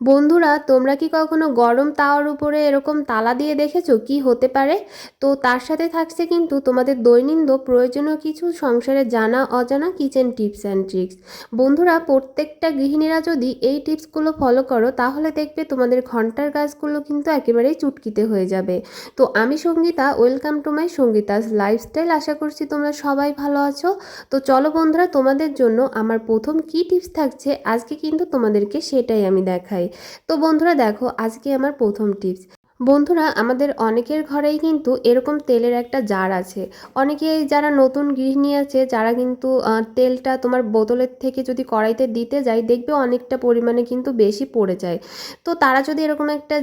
বন্ধুরা, তোমরা কি কখনো গরম তাওয়ার উপরে এরকম তালা দিয়ে দেখেছ? কি হতে পারে? তো তার সাথে থাকছে কিন্তু তোমাদের দৈনন্দিন প্রয়োজনীয় কিছু সংসারে জানা, অজানা কিচেন টিপস অ্যান্ড ট্রিক্স বন্ধুরা, প্রত্যেকটা গৃহিণীরা যদি এই টিপসগুলো ফলো করো, তাহলে দেখবে তোমাদের ঘণ্টার কাজগুলো কিন্তু একেবারেই চুটকিতে হয়ে যাবে। তো আমি Sangeeta welcome to my Sangeeta's lifestyle আশা করছি তোমরা সবাই ভালো আছো। তো চলো বন্ধুরা, তোমাদের জন্য আমার প্রথম কি টিপস থাকছে, আজকে কিন্তু তোমাদেরকে সেটাই আমি দেখাই। তো বন্ধুরা দেখো আজকে আমার প্রথম টিপস বন্ধুরা, আমাদের অনেকের ঘরেই কিন্তু এরকম তেলের একটা জার আছে। অনেকে যারা নতুন গৃহিণী আছে, যারা কিন্তু তেলটা তোমার বোতলের থেকে যদি কড়াইতে দিতে যায়, দেখবে অনেকটা পরিমাণে কিন্তু বেশি পড়ে যায়। তো তারা যদি এরকম একটা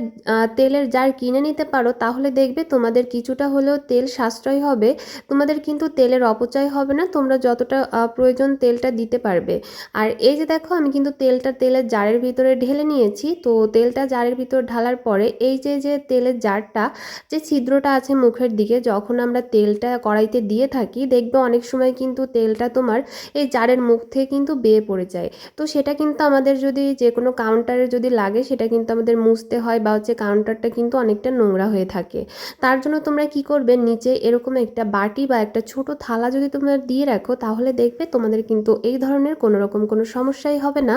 তেলের জার কিনে নিতে পারো, তাহলে দেখবে তোমাদের কিছুটা হলেও তেল সাশ্রয় হবে। তোমাদের কিন্তু তেলের অপচয় হবে না, তোমরা যতটা প্রয়োজন তেলটা দিতে পারবে। আর এই যে দেখো, আমি কিন্তু তেলটা তেলের জারের ভিতরে ঢেলে নিয়েছি। তো তেলটা জারের ভিতর ঢালার পরে, এই যে যে তেলের জারটা যে ছিদ্রটা আছে মুখের দিকে, যখন আমরা তেলটা কড়াইতে দিয়ে থাকি, দেখবে অনেক সময় কিন্তু তেলটা তোমার এই জারের মুখ থেকে কিন্তু বেয়ে পড়ে যায়। তো সেটা কিন্তু আমাদের যদি যে কোনো কাউন্টারে যদি লাগে, সেটা কিন্তু আমাদের মুছতে হয় বা হচ্ছে কাউন্টারটা কিন্তু অনেকটা নোংরা হয়ে থাকে। তার জন্য তোমরা কি করবে, নিচে এরকম একটা বাটি বা একটা ছোট থালা যদি তোমরা দিয়ে রাখো, তাহলে দেখবে তোমাদের কিন্তু এই ধরনের কোনো রকম কোনো সমস্যাই হবে না।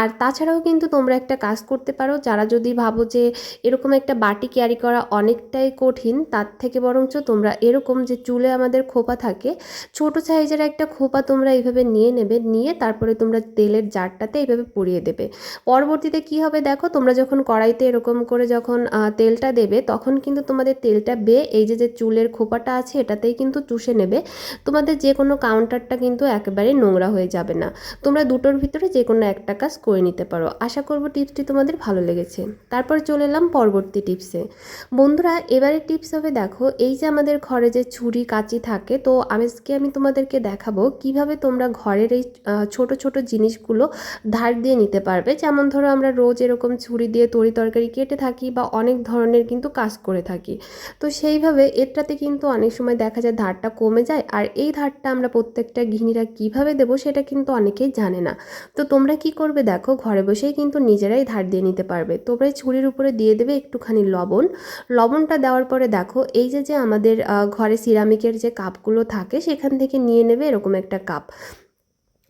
আর তাছাড়াও কিন্তু তোমরা একটা কাজ করতে পারো, যারা যদি ভাবো যে এরকম একটা বাটি ক্যারি করা অনেকটাই কঠিন, তার থেকে বরঞ্চ তোমরা এরকম যে চুলে আমাদের খোপা থাকে, ছোট সাইজের একটা খোপা তোমরা এইভাবে নিয়ে নেবে, নিয়ে তারপরে তোমরা তেলের জারটাতে এইভাবে পরিয়ে দেবে। পরবর্তীতে কি হবে দেখো, তোমরা যখন কড়াইতে এরকম করে যখন তেলটা দেবে, তখন কিন্তু তোমাদের তেলটা বেয়ে এই যে যে চুলের খোপাটা আছে, এটাতেই কিন্তু চুষে নেবে। তোমাদের যে কোনো কাউন্টারটা কিন্তু একেবারে নোংরা হয়ে যাবে না। তোমরা দুটোর ভিতরে যে কোনো একটা কাজ করে নিতে পারো। আশা করব টিপসটি তোমাদের ভালো লেগেছে। তারপর চলে এলাম পরবর্তী টিপসে। বন্ধুরা, এবারে টিপস হবে দেখো, এই যে আমাদের ঘরে যে ছুরি, কাঁচি থাকে, তো আজকে আমি তোমাদেরকে দেখাবো কীভাবে তোমরা ঘরের এই ছোট ছোট জিনিসগুলো ধার দিয়ে নিতে পারবে। যেমন ধরো, আমরা রোজ এরকম ছুরি দিয়ে তরি তরকারি কেটে থাকি বা অনেক ধরনের কিন্তু কাজ করে থাকি। তো সেইভাবে এটাতে কিন্তু অনেক সময় দেখা যায় ধারটা কমে যায়, আর এই ধারটা আমরা প্রত্যেকটা গৃহিণীরা কীভাবে দেবো সেটা কিন্তু অনেকেই জানে না। তো তোমরা কি করবে দেখো, ঘরে বসেই কিন্তু নিজেরাই ধার দিয়ে নিতে পারবে। তোমরা ছুরির উপরে দিয়ে দেবে একটুখানি লবণ লবণটা দেওয়ার পরে দেখো, এই যে যে আমাদের ঘরে সিরামিকের যে কাপগুলো থাকে, সেখান থেকে নিয়ে নেবে এরকম একটা কাপ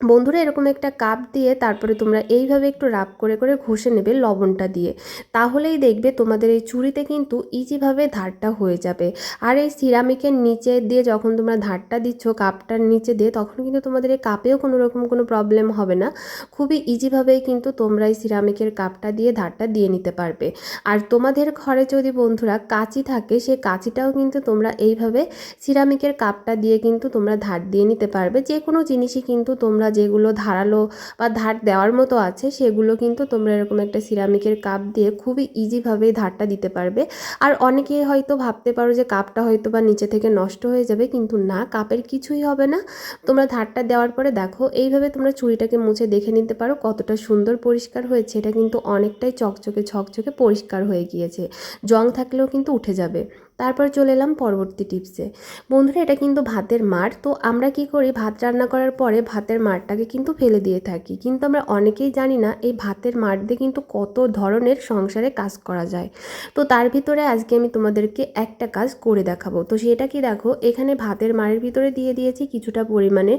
বন্ধুরা এরকম একটা কাপ দিয়ে তারপরে তোমরা এইভাবে একটু রাব করে করে ঘষে নেবে লবণটা দিয়ে। তাহলেই দেখবে তোমাদের এই চুরিতে কিন্তু ইজিভাবে ধারটা হয়ে যাবে। আর এই সিরামিকের নিচে দিয়ে যখন তোমরা ধারটা দিচ্ছ, কাপটার নিচে দিয়ে, তখন কিন্তু তোমাদের এই কাপেও কোনো রকম কোনো প্রবলেম হবে না। খুবই ইজিভাবেই কিন্তু তোমরা এই সিরামিকের কাপটা দিয়ে ধারটা দিয়ে নিতে পারবে। আর তোমাদের ঘরে যদি বন্ধুরা কাঁচি থাকে সে কাঁচিটাও কিন্তু তোমরা এইভাবে সিরামিকের কাপটা দিয়ে কিন্তু তোমরা ধার দিয়ে নিতে পারবে। যে কোনো জিনিসই কিন্তু তোমরা যেগুলো ধারালো বা ধার দেওয়ার মতো আছে, সেগুলো কিন্তু তোমরা এরকম একটা সিরামিকের কাপ দিয়ে খুবই ইজিভাবে ধারটা দিতে পারবে। আর অনেকে হয়তো ভাবতে পারো যে কাপটা হয়তো বা নিচে থেকে নষ্ট হয়ে যাবে, কিন্তু না কাপের কিছুই হবে না। তোমরা ধারটা দেওয়ার পরে দেখো, এইভাবে তোমরা চুড়িটাকে মুছে দেখে নিতে পারো কতটা সুন্দর পরিষ্কার হয়েছে। এটা কিন্তু অনেকটাই চকচকে, ছকচকে পরিষ্কার হয়ে গিয়েছে। জং থাকলেও কিন্তু উঠে যাবে। তারপর চলে এলাম পরবর্তী টিপসে বন্ধুরা, এটা কিন্তু ভাতের মার। তো আমরা কি করি, ভাত রান্না করার পরে ভাতের মারটাকে কিন্তু ফেলে দিয়ে থাকি। কিন্তু আমরা অনেকেই জানি না, এই ভাতের মার দিয়ে কিন্তু কত ধরনের সংসারে কাজ করা যায়। তো তার ভিতরে আজকে আমি তোমাদেরকে একটা কাজ করে দেখাবো। তো সেটা কি দেখো, এখানে ভাতের মারের ভিতরে দিয়ে দিয়েছি কিছুটা পরিমাণে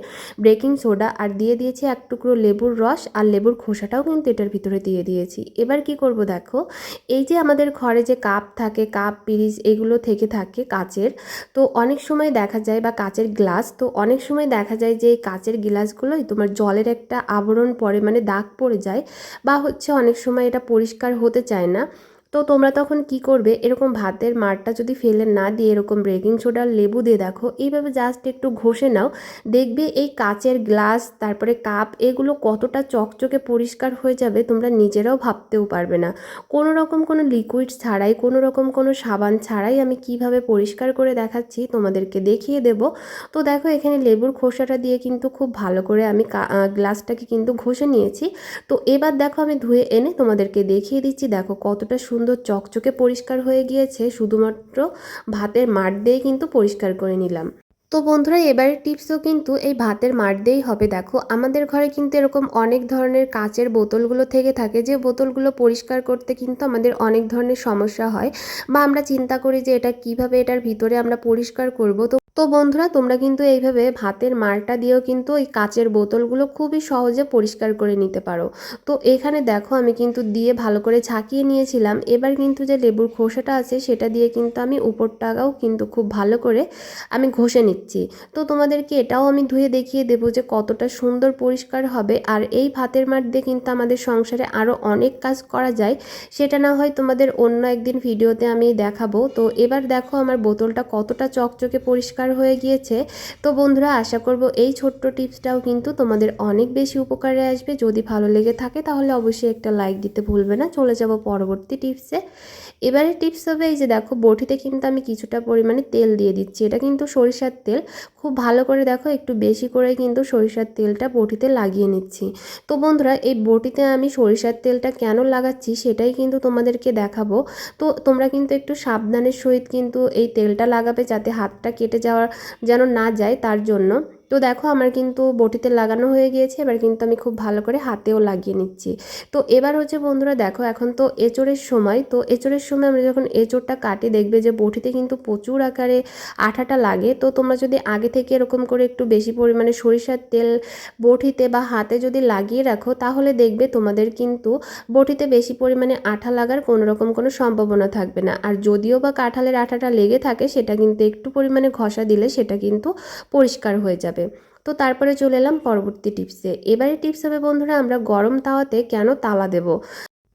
বেকিং সোডা আর দিয়ে দিয়েছি এক টুকরো লেবুর রস আর লেবুর খোসাটাও কিন্তু এটার ভিতরে দিয়ে দিয়েছি। এবার কি করব দেখো, এই যে আমাদের ঘরে যে কাপ থাকে কাপ পিরিচ এগুলো থেকে থাকে কাচের। তো অনেক সময় দেখা যায় বা কাচের গ্লাস, তো অনেক সময় দেখা যায় যে এই কাচের গ্লাসগুলোই তোমার জলের একটা আবরণ পড়ে মানে দাগ পড়ে যায় বা হচ্ছে অনেক সময় এটা পরিষ্কার হতে চায় না। তো তোমরা তখন কি করবে? এরকম ভাতের মারটা যদি ফেলে না দিয়ে এরকম বেকিং সোডার লেবু দিয়ে দেখো, এইভাবে জাস্ট একটু ঘষে নাও। দেখবে এই কাচের গ্লাস তারপরে কাপ এগুলো কতটা চকচকে পরিষ্কার হয়ে যাবে তোমরা নিজেরাও ভাবতেও পারবে না। কোনো রকম কোনো লিকুইড ছাড়াই, কোনো রকম কোনো সাবান ছাড়াই আমি কীভাবে পরিষ্কার করে দেখাচ্ছি তোমাদেরকে দেখিয়ে দেব। তো দেখো এখানে লেবুর খোসাটা দিয়ে কিন্তু খুব ভালো করে আমি গ্লাসটাকে কিন্তু ঘষে নিয়েছি। তো এবার দেখো আমি ধুয়ে এনে তোমাদেরকে দেখিয়ে দিচ্ছি। দেখো কতটা সুন্দর সুন্দর চকচকে পরিষ্কার হয়ে গিয়েছে, শুধুমাত্র ভাতের মাঠ দিয়ে কিন্তু পরিষ্কার করে নিলাম। তো বন্ধুরা, এবারের টিপসও কিন্তু এই ভাতের মার দিয়েই হবে। দেখো, আমাদের ঘরে কিন্তু এরকম অনেক ধরনের কাচের বোতলগুলো থেকে থাকে। যে বোতলগুলো পরিষ্কার করতে কিন্তু আমাদের অনেক ধরনের সমস্যা হয় বা আমরা চিন্তা করি যে এটা কীভাবে এটার ভিতরে আমরা পরিষ্কার করব। তো তো বন্ধুরা, তোমরা কিন্তু এইভাবে ভাতের মারটা দিয়েও কিন্তু এই কাচের বোতলগুলো খুবই সহজে পরিষ্কার করে নিতে পারো। তো এখানে দেখো, আমি কিন্তু দিয়ে ভালো করে ঝাঁকিয়ে নিয়েছিলাম। এবার কিন্তু যে লেবুর খোসাটা আছে, সেটা দিয়ে কিন্তু আমি উপরটাও কিন্তু খুব ভালো করে আমি ঘষে নিচ্ছি। তো তোমাদেরকে এটাও আমি ধুয়ে দেখিয়ে দেবো যে কতটা সুন্দর পরিষ্কার হবে। আর এই ভাতের মাঠ দিয়ে কিন্তু আমাদের সংসারে আরও অনেক কাজ করা যায়। সেটা না হয় তোমাদের অন্য একদিন ভিডিওতে আমি দেখাবো। তো এবার দেখো, আমার বোতলটা কতটা চকচকে পরিষ্কার হয়ে গিয়েছে। তো বন্ধুরা, আশা করব এই ছোট্ট টিপসটাও কিন্তু তোমাদের অনেক বেশি উপকারে আসবে। যদি ভালো লেগে থাকে তাহলে অবশ্যই একটা লাইক দিতে ভুলবে না। চলে যাব পরবর্তী টিপসে। এবারে টিপস হবে এই যে দেখো, বটিতে কিন্তু আমি কিছুটা পরিমাণে তেল দিয়ে দিচ্ছি। এটা কিন্তু সরিষার তেল। খুব ভালো করে দেখো, একটু বেশি করে কিন্তু সরিষার তেলটা বটিতে লাগিয়ে নিচ্ছি। তো বন্ধুরা, এই বটিতে আমি সরিষার তেলটা কেন লাগাচ্ছি সেটাই কিন্তু তোমাদেরকে দেখাবো। তো তোমরা কিন্তু একটু সাবধানের সহিত কিন্তু এই তেলটা লাগাবে যাতে হাতটা কেটে যাওয়ার যেন না যায় তার জন্য। তো দেখো আমার কিন্তু বটিতে লাগানো হয়ে গিয়েছে, এবার কিন্তু আমি খুব ভালো করে হাতেও লাগিয়ে নিচ্ছি। তো এবার হচ্ছে বন্ধুরা দেখো, এখন তো এঁচড়ের সময়, তো এঁচড়ের সময় আমরা যখন এঁচড়টা কাটি দেখবে যে বটিতে কিন্তু প্রচুর আকারে আঠাটা লাগে। তো তোমরা যদি আগে থেকে এরকম করে একটু বেশি পরিমাণে সরিষার তেল বটিতে বা হাতে যদি লাগিয়ে রাখো, তাহলে দেখবে তোমাদের কিন্তু বটিতে বেশি পরিমাণে আঠা লাগার কোনো রকম কোনো সম্ভাবনা থাকবে না। আর যদিও বা কাঁঠালের আঠাটা লেগে থাকে, সেটা কিন্তু একটু পরিমাণে ঘষা দিলে সেটা কিন্তু পরিষ্কার হয়ে যাবে। তো তারপরে চলে এলাম পরবর্তী টিপসে। এবারে টিপস হবে বন্ধুরা, আমরা গরম তাওয়াতে কেন তালা দেব?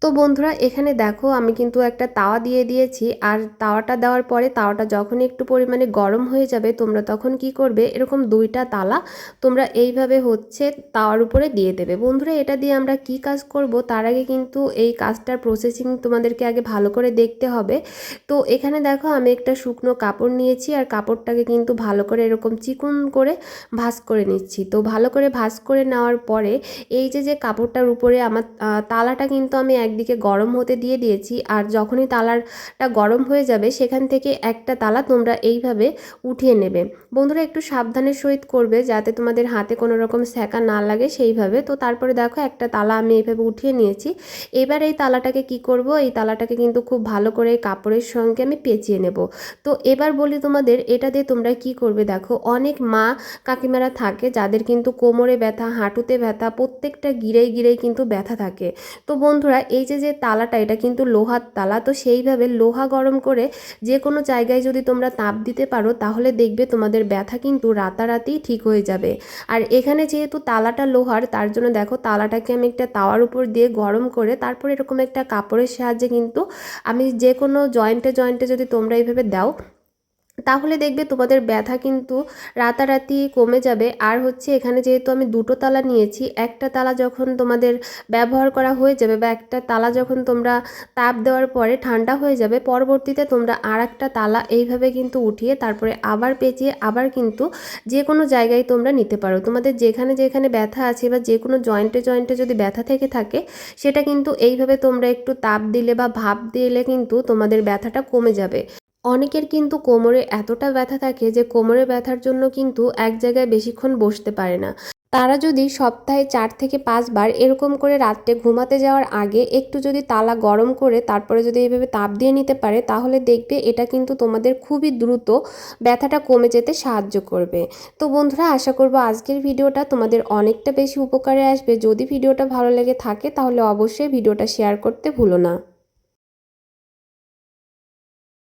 তো বন্ধুরা, এখানে দেখো আমি কিন্তু একটা তাওয়া দিয়ে দিয়েছি। আর তাওয়াটা দেওয়ার পরে তাওয়াটা যখন একটু পরিমাণে গরম হয়ে যাবে, তোমরা তখন কি করবে? এরকম দুইটা তালা তোমরা এইভাবে হচ্ছে তাওয়ার উপরে দিয়ে দেবে। বন্ধুরা, এটা দিয়ে আমরা কি কাজ করব? তার আগে কিন্তু এই কাজটার প্রসেসিং তোমাদেরকে আগে ভালো করে দেখতে হবে। তো এখানে দেখো আমি একটা শুকনো কাপড় নিয়েছি, আর কাপড়টাকে কিন্তু ভালো করে এরকম চিকুন করে ভাঁজ করে নিচ্ছি। তো ভালো করে ভাঁজ করে নেওয়ার পরে এই যে যে কাপড়টার উপরে আমার তালাটা কিন্তু আমি একদিকে গরম হতে দিয়ে দিয়েছি, আর যখনই তালাটা গরম হয়ে যাবে, সেখান থেকে একটা তালা তোমরা এইভাবে উঠিয়ে নেবে। বন্ধুরা, একটু সাবধানের সহিত করবে যাতে তোমাদের হাতে কোনো রকম স্যাকা না লাগে সেইভাবে। তো তারপরে দেখো, একটা তালা আমি এইভাবে উঠিয়ে নিয়েছি। এবার এই তালাটাকে কি করব? এই তালাটাকে কিন্তু খুব ভালো করে কাপড়ের সঙ্গে আমি পেঁচিয়ে নেব। তো এবার বলি তোমাদের, এটা দিয়ে তোমরা কি করবে দেখো, অনেক মা কাকিমারা থাকে যাদের কিন্তু কোমরে ব্যথা, হাঁটুতে ব্যথা, প্রত্যেকটা গিরেই গিরেই কিন্তু ব্যথা থাকে। তো বন্ধুরা এই যে যে তালাটা, এটা কিন্তু লোহার তালা। তো সেইভাবে লোহা গরম করে যে কোনো জায়গায় যদি তোমরা তাপ দিতে পারো, তাহলে দেখবে তোমাদের ব্যথা কিন্তু রাতারাতি ঠিক হয়ে যাবে। আর এখানে যেহেতু তালাটা লোহার, তার জন্য দেখো তালাটাকে আমি একটা তাওয়ার উপর দিয়ে গরম করে, তারপর এরকম একটা কাপড়ের সাহায্যে কিন্তু আমি যে কোনো জয়েন্টে জয়েন্টে যদি তোমরা এইভাবে দাও তাহলে দেখবে তোমাদের ব্যথা কিন্তু রাতারাতি কমে যাবে। আর হচ্ছে এখানে যেহেতু আমি দুটো তালা নিয়েছি, একটা তালা যখন তোমাদের ব্যবহার করা হয়ে যাবে বা একটা তালা যখন তোমরা তাপ দেওয়ার পরে ঠান্ডা হয়ে যাবে, পরবর্তীতে তোমরা আর একটা তালা এইভাবে কিন্তু উঠিয়ে তারপরে আবার পেঁচিয়ে আবার কিন্তু যে কোনো জায়গায় তোমরা নিতে পারো। তোমাদের যেখানে যেখানে ব্যথা আছে বা যে কোনো জয়েন্টে জয়েন্টে যদি ব্যথা থেকে থাকে, সেটা কিন্তু এইভাবে তোমরা একটু তাপ দিলে বা ভাপ দিলে কিন্তু তোমাদের ব্যথাটা কমে যাবে। অনেকের কিন্তু কোমরে এতটা ব্যথা থাকে যে কোমরে ব্যথার জন্য কিন্তু এক জায়গায় বেশিক্ষণ বসতে পারে না। তারা যদি সপ্তাহে চার থেকে পাঁচবার এরকম করে রাত্রে ঘুমাতে যাওয়ার আগে একটু যদি তালা গরম করে তারপরে যদি এইভাবে তাপ দিয়ে নিতে পারে, তাহলে দেখবে এটা কিন্তু তোমাদের খুবই দ্রুত ব্যথাটা কমে যেতে সাহায্য করবে। তো বন্ধুরা, আশা করব আজকের ভিডিওটা তোমাদের অনেকটা বেশি উপকারে আসবে। যদি ভিডিওটা ভালো লেগে থাকে, তাহলে অবশ্যই ভিডিওটা শেয়ার করতে ভুলো না।